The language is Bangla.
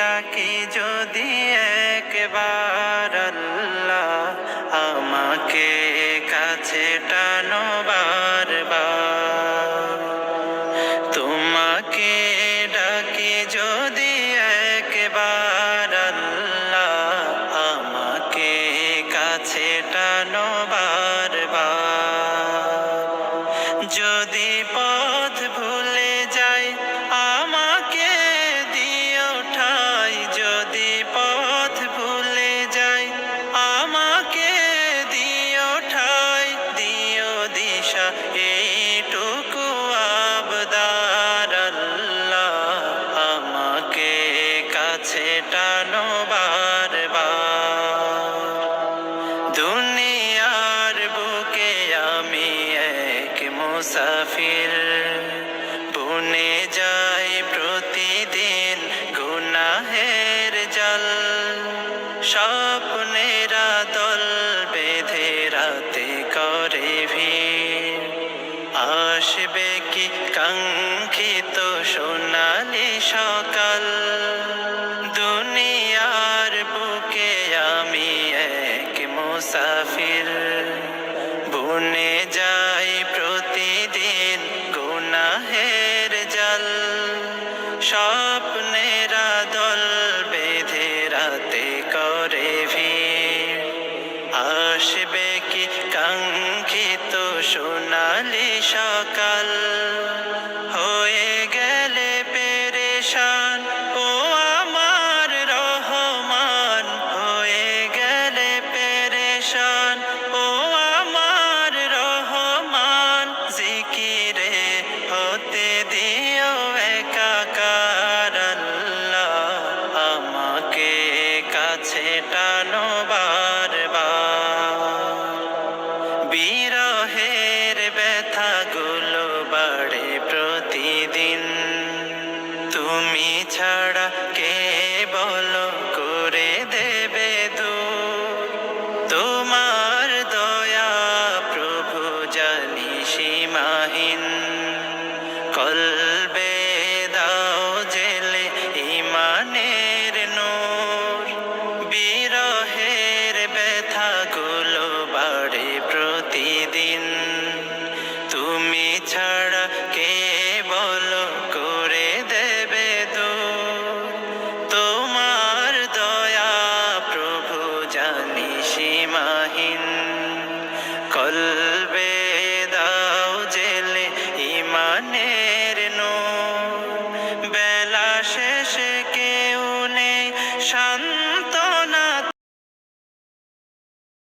ডাকি যদি একবার আল্লাহ আমাকে কাছে টানো বারবার। তোমাকে যদি আমাকে কাছে যদি পথ কাছে টানো বারবার। দুনিয়ার বুকে আমি এক মুসাফির। বনে যাই প্রতিদিন গুনাহের জল। স্বপ্নেরা দল বেঁধে রাতে করে ভিড়। আসবে কি কাঙ্ক্ষিত স্বপ্নেরা দল বেঁধে রাতে করে ভিড়। আসবে কি কাঙ্ক্ষিত সোনালি সকাল? হয়ে গেলে পেরেশান, ও আমার রহমান। হয়ে গেলে পেরেশান। কাছে টানো বিরহের ব্যথাগুলো বাড়ে প্রতিদিন। তুমি ছাড়া কে বলো করে দেবে দূর তোমার দয়া প্রভু জানি সীমাহীন। কলবে সীমাহীন। কলবে দাও জেলে ইমানের নূর। বেলা শেষে কেউ নেই শান্ত